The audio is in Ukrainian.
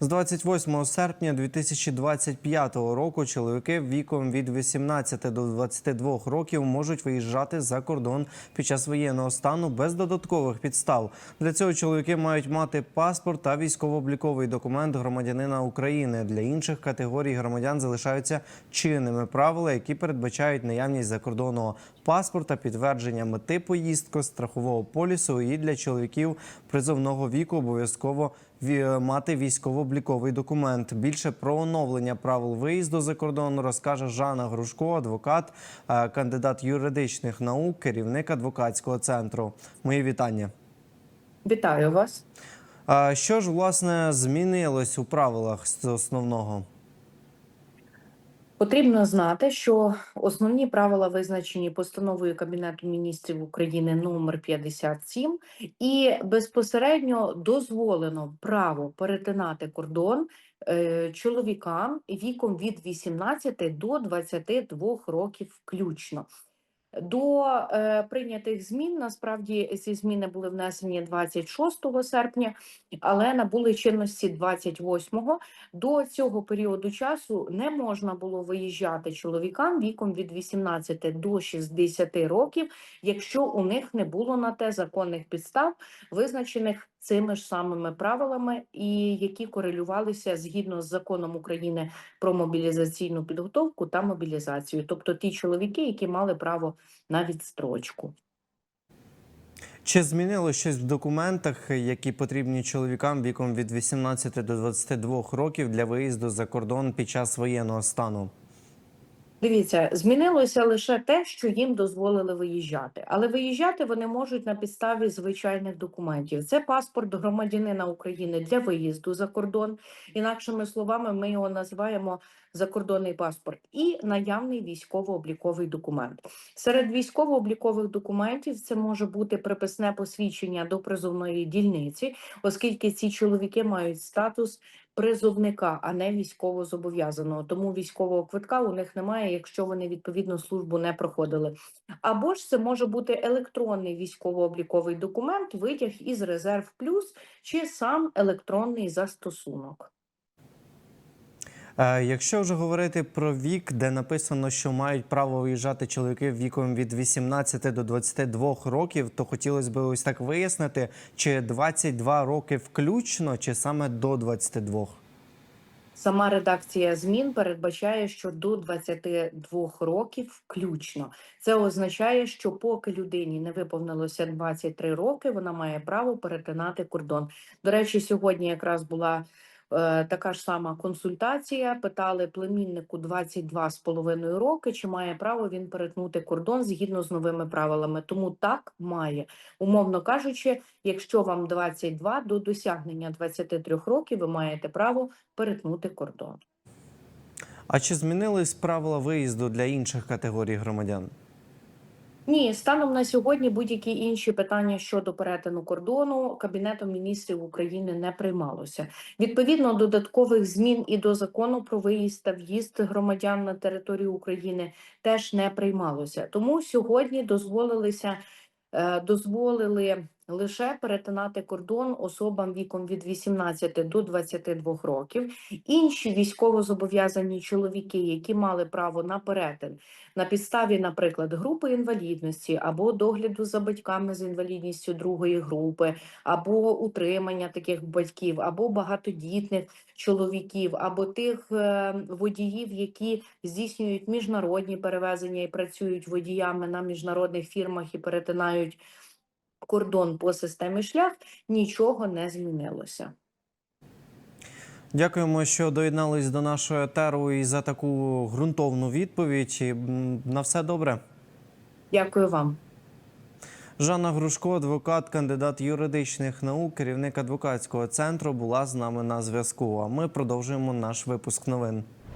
З 28 серпня 2025 року чоловіки віком від 18 до 22 років можуть виїжджати за кордон під час воєнного стану без додаткових підстав. Для цього чоловіки мають мати паспорт та військово-обліковий документ громадянина України. Для інших категорій громадян залишаються чинними правила, які передбачають наявність закордонного паспорта, підтвердження мети поїздки, страхового полісу і для чоловіків призовного віку обов'язково мати військово-обліковий документ. Більше про оновлення правил виїзду за кордон розкаже Жанна Грушко, адвокат, е, кандидат юридичних наук, керівник адвокатського центру. Мої вітання. Вітаю вас. Що ж власне змінилось у правилах з основного? Потрібно знати, що основні правила визначені постановою Кабінету міністрів України номер 57 і безпосередньо дозволено право перетинати кордон е, чоловікам віком від 18 до 22 років включно. До е, прийнятих змін насправді ці зміни були внесені 26 серпня, але набули чинності 28-го. До цього періоду часу не можна було виїжджати чоловікам віком від 18 до 60 років, якщо у них не було на те законних підстав, визначених цими ж самими правилами, і які корелювалися згідно з законом України про мобілізаційну підготовку та мобілізацію, тобто ті чоловіки, які мали право на відстрочку. Чи змінило щось в документах, які потрібні чоловікам віком від 18 до 22 років для виїзду за кордон під час воєнного стану? Дивіться, змінилося лише те, що їм дозволили виїжджати, але виїжджати вони можуть на підставі звичайних документів. Це паспорт громадянина України для виїзду за кордон. Інакшими словами, ми його називаємо закордонний паспорт і наявний військово-обліковий документ. Серед військово-облікових документів це може бути приписне посвідчення до призовної дільниці, оскільки ці чоловіки мають статус призовника, а не військовозобов'язаного. Тому військового квитка у них немає, якщо вони відповідну службу не проходили. Або ж це може бути електронний військово-обліковий документ, витяг із резерв плюс чи сам електронний застосунок. Е, Якщо вже говорити про вік, де написано, що мають право виїжджати чоловіки віком від 18 до 22 років, то хотілося б ось так вияснити, чи 22 роки включно, чи саме до 22? Сама редакція змін передбачає, що до 22 років включно. Це означає, що поки людині не виповнилося 23 роки, вона має право перетинати кордон. До речі, сьогодні якраз була така ж сама консультація. Питали племіннику 22,5 роки, чи має право він перетнути кордон згідно з новими правилами. Тому так має. Умовно кажучи, якщо вам 22 до досягнення 23 років, ви маєте право перетнути кордон. А чи змінились правила виїзду для інших категорій громадян? Ні, станом на сьогодні будь-які інші питання щодо перетину кордону Кабінетом міністрів України не приймалося. Відповідно додаткових змін і до закону про виїзд та в'їзд громадян на територію України теж не приймалося. Тому сьогодні дозволилися е, дозволили лише перетинати кордон особам віком від 18 до 22 років. Інші військовозобов'язані чоловіки, які мали право на перетин на підставі, наприклад, групи інвалідності або догляду за батьками з інвалідністю другої групи, або утримання таких батьків, або багатодітних чоловіків, або тих е, водіїв, які здійснюють міжнародні перевезення і працюють водіями на міжнародних фірмах і перетинають кордон по системі шлях, нічого не змінилося. Дякуємо, що доєднались до нашого етеру і за таку ґрунтовну відповідь. І, На все добре. Дякую вам. Жанна Грушко, адвокат, кандидат юридичних наук, керівник адвокатського центру, була з нами на зв'язку. А ми продовжуємо наш випуск новин.